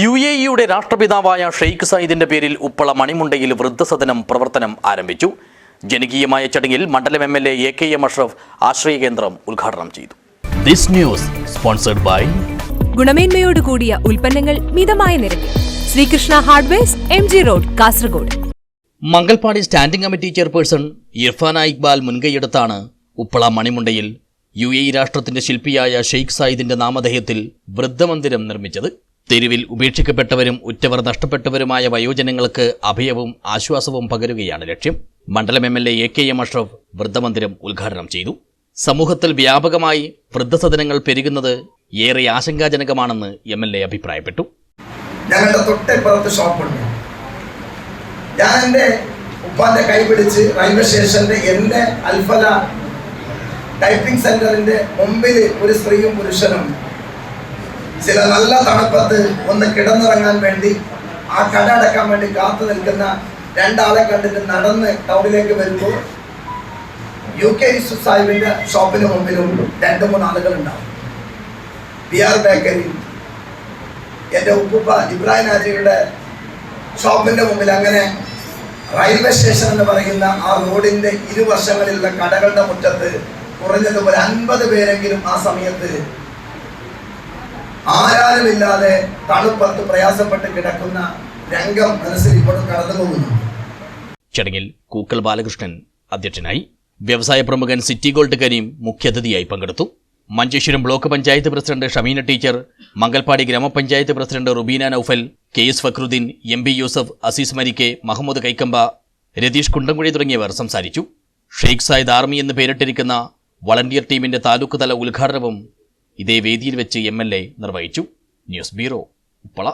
U A ഇയുടെ രാഷ്ട്രപിതാവായ ഷെയ്ഖ് സയ്യിദിന്റെ പേരിൽ ഉപ്പള മണിമുണ്ടയിൽ വൃദ്ധസദനം പ്രവർത്തനം ആരംഭിച്ചു. ജനകീയമായ ചടങ്ങിൽ മണ്ഡലം M L A A K M Ashraf ആശ്രയ കേന്ദ്രം ഉദ്ഘാടനം ചെയ്തു. ദിസ് ന്യൂസ് സ്പോൺസർഡ് ബൈ ഗുണമേന്മയോട് കൂടിയ ഉൽപ്പന്നങ്ങൾ മിതമായ നിരക്കിൽ. Sreekrishna hardwares M G road Kasaragod. Mangalpady standing committee chairperson Irfana Iqbal മുൻകൈയെടുത്താണ് Uppala മണിമുണ്ടയിൽ യു എ ഇ രാഷ്ട്രത്തിന്റെ ശില്പിയായ ഷെയ്ഖ് സായിദിന്റെ നാമധേയത്തിൽ വൃദ്ധമന്ദിരം നിർമ്മിച്ചത്. തെരുവിൽ ഉപേക്ഷിക്കപ്പെട്ടവരും ഉറ്റവർ നഷ്ടപ്പെട്ടവരുമായ വയോജനങ്ങൾക്ക് അഭയവും ആശ്വാസവും പകരുകയാണ് ലക്ഷ്യം. മണ്ഡലം M L A K M Ashraf വൃദ്ധമന്ദിരം ഉദ്ഘാടനം ചെയ്തു. സമൂഹത്തിൽ വ്യാപകമായി വൃദ്ധസദനങ്ങൾ പെരുകുന്നത് ഏറെ ആശങ്കാജനകമാണെന്ന് എം എൽ എ അഭിപ്രായപ്പെട്ടു. ഞങ്ങളുടെ തൊട്ടിപ്പുറത്ത് ഷോപ്പുണ്ട് ഞാൻ എന്റെ ഉപ്പാന്റെ കൈ പിടിച്ച് റെയിൽവേ സ്റ്റേഷന്റെ എന്റെ അൽഫല ടൈപ്പിംഗ് സെന്ററിന്റെ മുമ്പിൽ ഒരു സ്ത്രീയും പുരുഷനും ചില നല്ല തണുപ്പത്ത് ഒന്ന് കിടന്നിറങ്ങാൻ വേണ്ടി ആ കട അടക്കാൻ വേണ്ടി കാത്തു നിൽക്കുന്ന രണ്ടാളെ കണ്ടിട്ട് നടന്ന് ടൗണിലേക്ക് വരുമ്പോൾ യു കെ സാഹിബിന്റെ ഷോപ്പിന് മുമ്പിലും രണ്ട് മൂന്ന് ആളുകൾ ഉണ്ടാവും. ബി ആർ ബേക്കറി എന്റെ ഉപ്പുപ്പ ഇബ്രാഹിം ഹാജിയുടെ ഷോപ്പിന്റെ മുമ്പിൽ അങ്ങനെ റെയിൽവേ സ്റ്റേഷൻ എന്ന് പറയുന്ന ആ റോഡിന്റെ ഇരുവശങ്ങളിലുള്ള കടകളുടെ മുറ്റത്ത് കുറഞ്ഞത് ഒരു അൻപത് പേരെങ്കിലും ആ സമയത്ത് ആരാരുമില്ലാതെ തണുപ്പത്ത് പ്രയാസപ്പെട്ട് കിടക്കുന്ന രംഗം മനസ്സിൽ ഇപ്പോഴും കടന്നു പോകുന്നു ചടങ്ങിൽ കൂക്കൽ ബാലകൃഷ്ണൻ അധ്യക്ഷനായി വ്യവസായ പ്രമുഖൻ സിറ്റി ഗോൾഡ് കരീം മുഖ്യാതിഥിയായി പങ്കെടുത്തു. Manjeshwaram block panchayat president Shameena teacher Mangalpady gramapanchayat president Rubeena Noufal K S Fakhruddin M B Yusuf Azeez Marikke Mahammad Kaikamba Ratheesh Kundamkuzhi തുടങ്ങിയവർ സംസാരിച്ചു. ഷെയ്ഖ് സായിദ് ആർമി എന്ന് പേരിട്ടിരിക്കുന്ന വളണ്ടിയർ ടീമിന്റെ താലൂക്ക് തല ഉദ്ഘാടനവും ഇതേ വേദിയിൽ വെച്ച് എം നിർവഹിച്ചു. News bureau Uppala.